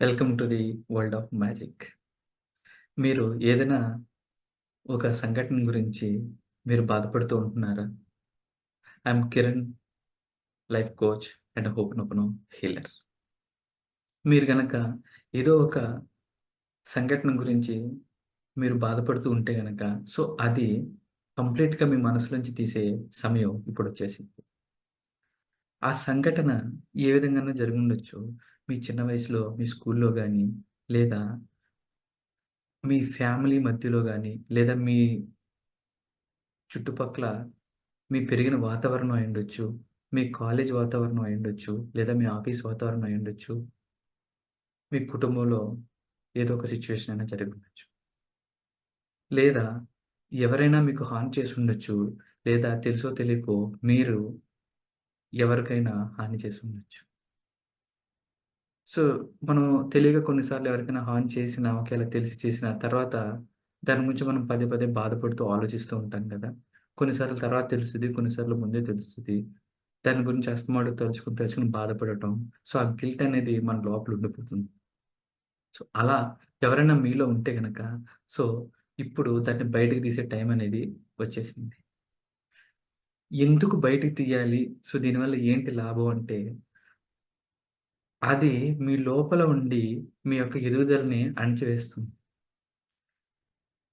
Welcome to the world of magic. మీరు ఏదైనా ఒక సంఘటన గురించి మీరు బాధపడుతూ ఉంటున్నారా? I'm Kiran, life coach and hooponopono healer. మీరు గనక ఏదో ఒక సంఘటన గురించి మీరు బాధపడుతూ ఉంటే గనక, సో, అది కంప్లీట్‌గా మీ మనసులోంచి తీసే సమయం ఇప్పుడు వచ్చేసింది ఆ సంఘటన ఏ విధంగానూ జరిగి ఉండొచ్చు మీ చిన్న వయసులో మీ స్కూల్‌లో కానీ లేదా మీ ఫ్యామిలీ మధ్యలో కానీ లేదా మీ చుట్టుపక్కల మీ పెరిగిన వాతావరణం అయ్యుండొచ్చు. మీ కాలేజ్ వాతావరణం అయ్యుండొచ్చు. లేదా మీ ఆఫీస్ వాతావరణం అయ్యుండొచ్చు. మీ కుటుంబంలో ఏదో ఒక సిచ్యువేషన్ అయినా జరిగుండొచ్చు. లేదా ఎవరైనా మీకు హాని చేసుండొచ్చు. లేదా తెలుసో తెలియకో మీరు ఎవరికైనా హాని చేసి ఉండొచ్చు సో, మనం తెలియక కొన్నిసార్లు ఎవరికైనా హాన్ చేసినా, ఒకేలా తెలిసి చేసిన తర్వాత దాని గురించి మనం పదే పదే బాధపడుతూ ఆలోచిస్తూ ఉంటాం కదా! కొన్నిసార్లు తర్వాత తెలుస్తుంది కొన్నిసార్లు ముందే తెలుస్తుంది దాని గురించి అస్తమాడు తలుచుకొని, తలుచుకుని బాధపడటం. సో, ఆ గిల్ట్ అనేది మన లోపల ఉండిపోతుంది. సో, అలా ఎవరైనా మీలో ఉంటే గనక, సో, ఇప్పుడు దాన్ని బయటకు తీసే టైం అనేది వచ్చేసింది. ఎందుకు బయటికి తీయాలి? సో, దీనివల్ల ఏంటి లాభం అంటే అది మీ లోపల ఉండి మీ యొక్క ఎదుగుదలని అణచివేస్తుంది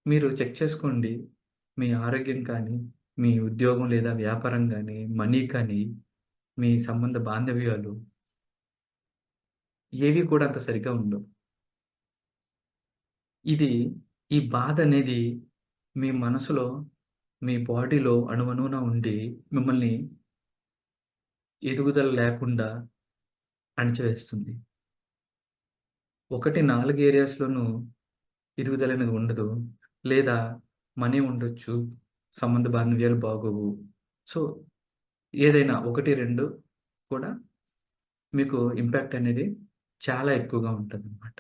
మీరు చెక్ చేసుకోండి. మీ ఆరోగ్యం కానీ, మీ ఉద్యోగం లేదా వ్యాపారం కానీ మనీ కానీ, మీ సంబంధ బాంధవ్యాలు ఏవి కూడా అంత సరిగ్గా ఉండవు. ఇది ఈ బాధ అనేది మీ మనసులో, మీ బాడీలో అణువణువున ఉండి మిమ్మల్ని ఎదుగుదల లేకుండా అణిచివేస్తుంది. ఒకటి నాలుగు ఏరియాస్‌లోనూ ఎదుగుదల అనేది ఉండదు. లేదా మనీ ఉండొచ్చు. సంబంధ బాంధవ్యాలు బాగోవు. సో, ఏదైనా 1, 2 కూడా మీకు ఇంపాక్ట్ అనేది చాలా ఎక్కువగా ఉంటుంది అన్నమాట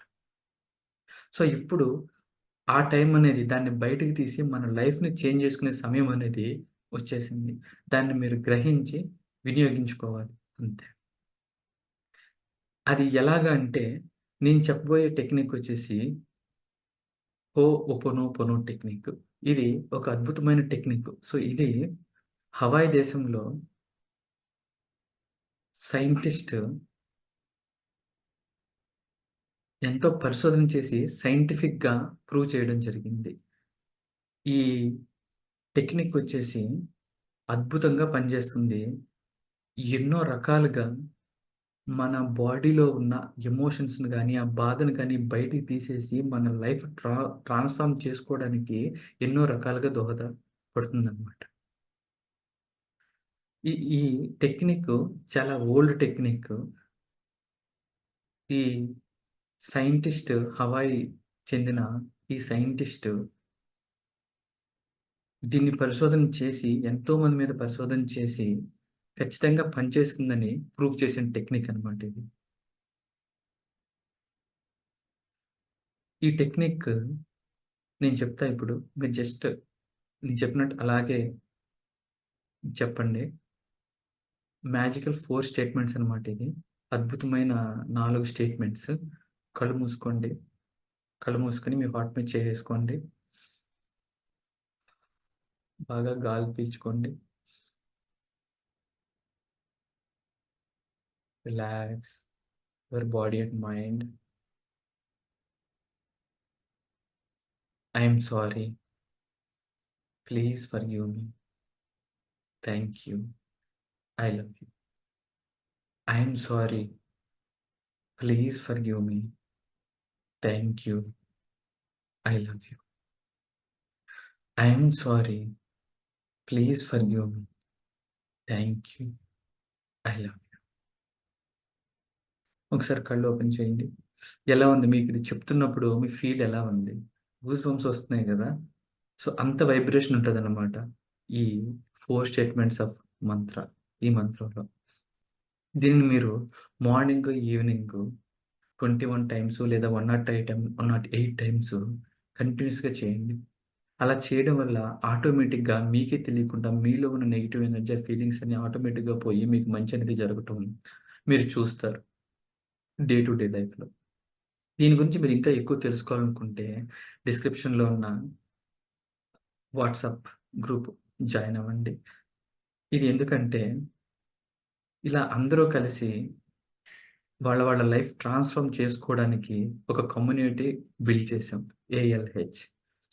సో, ఇప్పుడు ఆ టైం అనేది దాన్ని బయటికి తీసి మన లైఫ్‌ని చేంజ్ చేసుకునే సమయం అనేది వచ్చేసింది. దాన్ని మీరు గ్రహించి వినియోగించుకోవాలి అంతే. అది ఎలాగా అంటే నేను చెప్పబోయే టెక్నిక్ వచ్చేసి హోఓపోనోపోనో టెక్నిక్. ఇది ఒక అద్భుతమైన టెక్నిక్. సో, ఇది హవాయి దేశంలో సైంటిస్ట్ ఎంతో పరిశోధన చేసి సైంటిఫిక్‌గా ప్రూవ్ చేయడం జరిగింది. ఈ టెక్నిక్ వచ్చేసి అద్భుతంగా పనిచేస్తుంది. ఎన్నో రకాలుగా మన బాడీలో ఉన్న ఎమోషన్స్‌ని కానీ ఆ బాధను కానీ బయటికి తీసేసి మన లైఫ్ ట్రా ట్రాన్స్‌ఫార్మ్ చేసుకోవడానికి ఎన్నో రకాలుగా దోహదపడుతుందన్నమాట ఈ ఈ టెక్నిక్ చాలా ఓల్డ్ టెక్నిక్. ఈ సైంటిస్ట్ హవాయి చెందిన ఈ సైంటిస్ట్ దీన్ని పరిశోధన చేసి, ఎంతో మంది మీద పరిశోధన చేసి, ఖచ్చితంగా పనిచేస్తుందని ప్రూవ్ చేసిన టెక్నిక్ అనమాట ఇది. ఈ టెక్నిక్ నేను చెప్తా ఇప్పుడు. మీరు జస్ట్ నేను చెప్పినట్టు అలాగే చెప్పండి. మ్యాజికల్ ఫోర్ స్టేట్మెంట్స్ అనమాట ఇది. అద్భుతమైన నాలుగు స్టేట్మెంట్స్. కళ్ళు మూసుకోండి. కళ్ళు మూసుకొని మీ హాట్ మీద చేసుకోండి బాగా గాలి పీల్చుకోండి. relax your body and mind. I am sorry. Please forgive me. Thank you. I love you. I am sorry. Please forgive me. Thank you. I love you. I am sorry. Please forgive me. Thank you. I love you. ఒకసారి కళ్ళు open చేయండి. ఎలా ఉంది మీకు ఇది చెప్తున్నప్పుడు మీ feel ఎలా ఉంది? గూస్ బంప్స్ వస్తున్నాయి కదా సో, అంత వైబ్రేషన్ ఉంటుంది అన్నమాట ఈ ఫోర్ స్టేట్మెంట్స్ ఆఫ్ మంత్ర. ఈ మంత్రంలో. దీన్ని మీరు మార్నింగ్, ఈవినింగ్ 21 టైమ్స్ లేదా 108 టైమ్ 108 టైమ్స్ కంటిన్యూస్గా చేయండి. అలా చేయడం వల్ల ఆటోమేటిక్‌గా మీకే తెలియకుండా మీలో ఉన్న నెగిటివ్ ఎనర్జీ, ఫీలింగ్స్ అన్ని ఆటోమేటిక్‌గా పోయి మీకు మంచి అనేది జరగటం మీరు చూస్తారు. డే టు డే లైఫ్‌లో. దీని గురించి మీరు ఇంకా ఎక్కువ తెలుసుకోవాలనుకుంటే డిస్క్రిప్షన్‌లో ఉన్న వాట్సాప్ గ్రూప్ జాయిన్ అవ్వండి. ఇది ఎందుకంటే ఇలా అందరూ కలిసి వాళ్ళ వాళ్ళ లైఫ్ ట్రాన్స్‌ఫార్మ్ చేసుకోవడానికి ఒక కమ్యూనిటీ బిల్డ్ చేసాం. ఏఎల్‌హెచ్.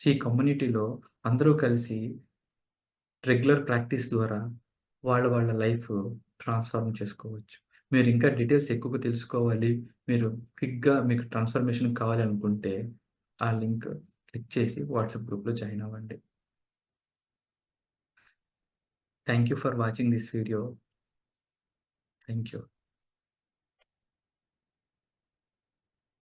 సో, ఈ కమ్యూనిటీలో అందరూ కలిసి రెగ్యులర్ ప్రాక్టీస్ ద్వారా వాళ్ళ వాళ్ళ లైఫ్ ట్రాన్స్‌ఫార్మ్ చేసుకోవచ్చు. మీరు ఇంకా డీటెయిల్స్ ఎక్కువగా తెలుసుకోవాలి. మీరు క్విక్‌గా మీకు ట్రాన్స్‌ఫర్మేషన్ కావాలి అనుకుంటే ఆ లింక్ క్లిక్ చేసి వాట్సాప్ గ్రూప్‌లో జాయిన్ అవ్వండి. Thank you for watching this video. Thank you.